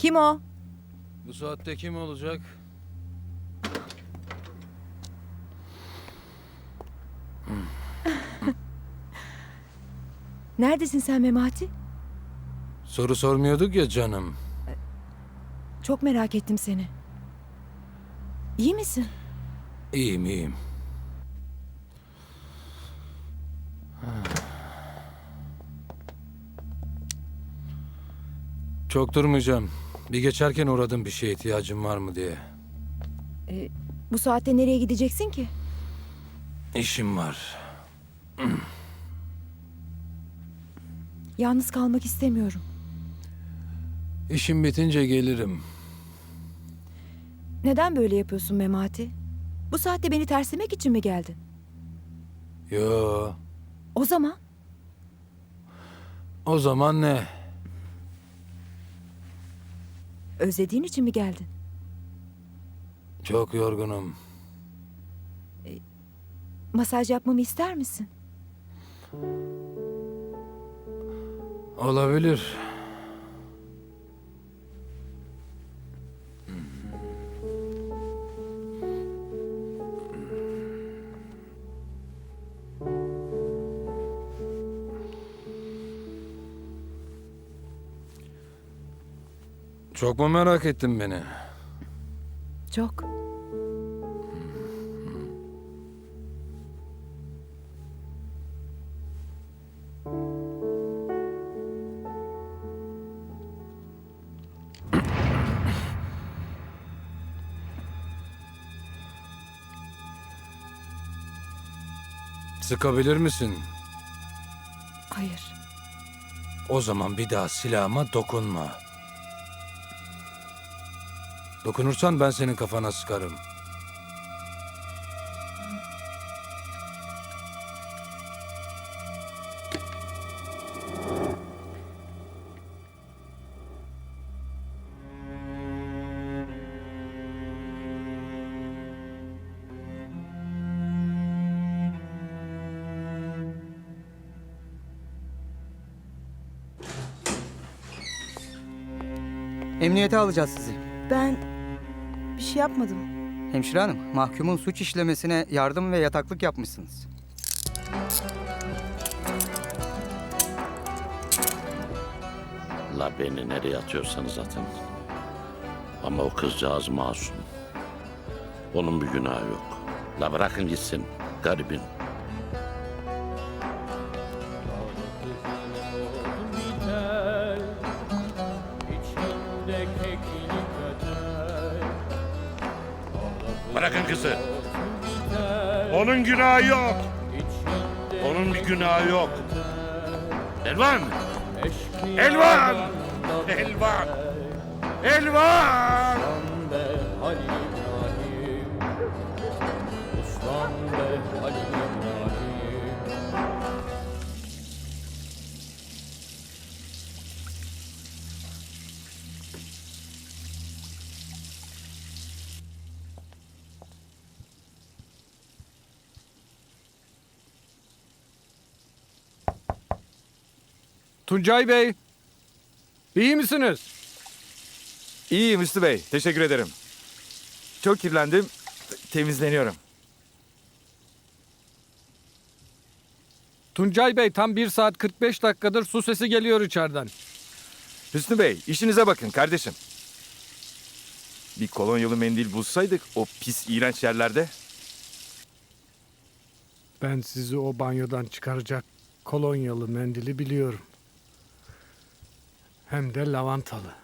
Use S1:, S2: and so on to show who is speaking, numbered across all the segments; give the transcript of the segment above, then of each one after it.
S1: Kim o?
S2: Bu saatte kim olacak?
S1: Neredesin sen Memati?
S2: Soru sormuyorduk ya canım.
S1: Çok merak ettim seni. İyi misin?
S2: İyiyim iyiyim. Çok durmayacağım. Bir geçerken uğradım bir şeye ihtiyacım var mı diye.
S1: Bu saatte nereye gideceksin ki?
S2: İşim var.
S1: Yalnız kalmak istemiyorum.
S2: İşim bitince gelirim.
S1: Neden böyle yapıyorsun Memati? Bu saatte beni terslemek için mi geldin?
S2: Yo.
S1: O zaman
S2: O zaman ne?
S1: Özlediğin için mi geldin?
S2: Çok yorgunum.
S1: Masaj yapmamı ister misin?
S2: Olabilir. Çok mu merak ettin beni?
S1: Çok.
S2: Sıkabilir misin?
S1: Hayır.
S2: O zaman bir daha silahıma dokunma. Dokunursan ben senin kafana sıkarım.
S3: Emniyete alacağız sizi.
S4: Ben bir şey yapmadım.
S3: Hemşire hanım, mahkumun suç işlemesine yardım ve yataklık yapmışsınız.
S5: La beni nereye atıyorsanız atın. Ama o kızcağız masum. Onun bir günahı yok. La bırakın gitsin garibin. Bırakın kızı. Onun günahı yok. Onun bir günahı yok. Elvan! Elvan! Elvan! Elvan!
S6: Tuncay Bey, iyi misiniz?
S7: İyiyim Üstü Bey. Teşekkür ederim. Çok kirlendim. Temizleniyorum.
S6: Tuncay Bey tam 1 saat 45 dakikadır su sesi geliyor içeriden.
S7: Hüsnü Bey, işinize bakın kardeşim. Bir kolonyalı mendil bulsaydık o pis iğrenç yerlerde.
S6: Ben sizi o banyodan çıkaracak kolonyalı mendili biliyorum. Hem de lavantalı.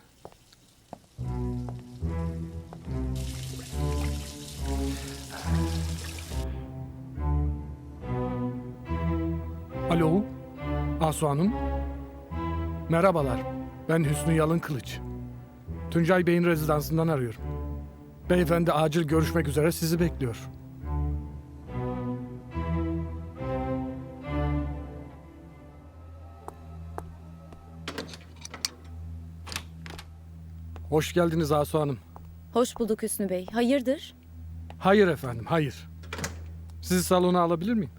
S6: Alo, Asu Hanım. Merhabalar, ben Hüsnü Yalın Kılıç. Tuncay Bey'in rezidansından arıyorum. Beyefendi acil görüşmek üzere sizi bekliyor. Hoş geldiniz Asu Hanım.
S8: Hoş bulduk Hüsnü Bey. Hayırdır?
S6: Hayır efendim, hayır. Sizi salona alabilir miyim?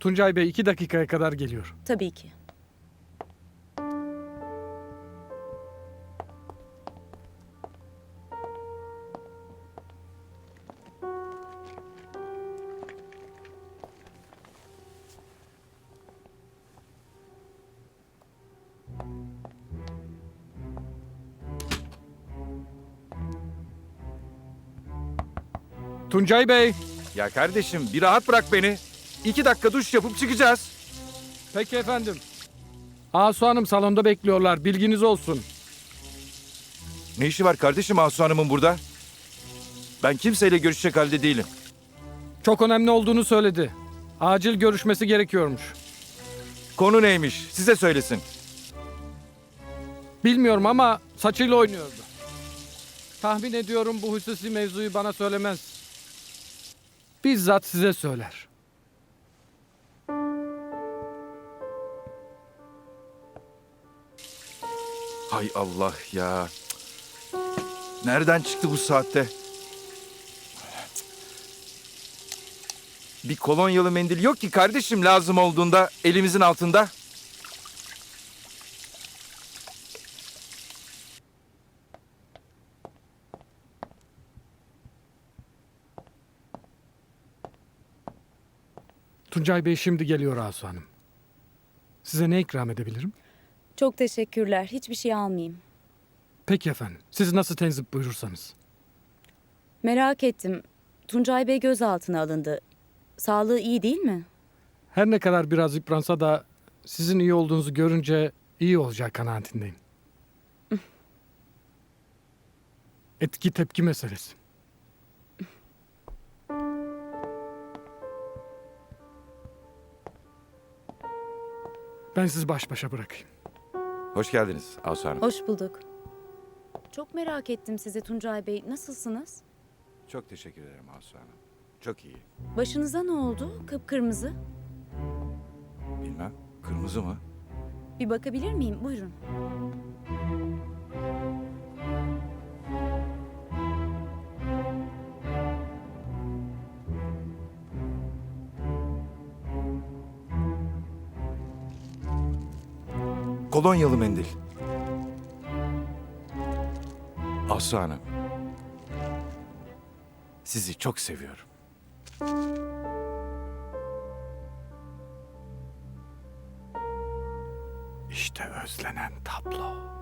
S6: Tuncay Bey iki dakikaya kadar geliyor.
S8: Tabii ki.
S6: Tuncay Bey.
S7: Ya kardeşim bir rahat bırak beni. İki dakika duş yapıp çıkacağız.
S6: Peki efendim. Asu Hanım salonda bekliyorlar. Bilginiz olsun.
S7: Ne işi var kardeşim Asu Hanım'ın burada? Ben kimseyle görüşecek halde değilim.
S6: Çok önemli olduğunu söyledi. Acil görüşmesi gerekiyormuş.
S7: Konu neymiş? Size söylesin.
S6: Bilmiyorum ama saçıyla oynuyordu. Tahmin ediyorum bu hususi mevzuyu bana söylemez. Bizzat size söyler.
S7: Hay Allah ya. Nereden çıktı bu saatte? Bir kolonyalı mendil yok ki kardeşim lazım olduğunda elimizin altında.
S6: Tuncay Bey şimdi geliyor Asu Hanım. Size ne ikram edebilirim?
S8: Çok teşekkürler. Hiçbir şey almayayım.
S6: Peki efendim. Siz nasıl tenzip buyurursanız.
S8: Merak ettim. Tuncay Bey gözaltına alındı. Sağlığı iyi değil mi?
S6: Her ne kadar biraz yıpransa da sizin iyi olduğunuzu görünce iyi olacak kanaatindeyim. Etki tepki meselesi. Ben sizi baş başa bırakayım.
S7: Hoş geldiniz Asu Hanım.
S8: Hoş bulduk. Çok merak ettim sizi Tuncay Bey. Nasılsınız?
S7: Çok teşekkür ederim Asu Hanım. Çok iyi.
S8: Başınıza ne oldu? Kıpkırmızı.
S7: Bilmem. Kırmızı mı?
S8: Bir bakabilir miyim? Buyurun.
S7: Kolonyalı mendil. Asu Hanım. Sizi çok seviyorum.
S6: İşte özlenen tablo.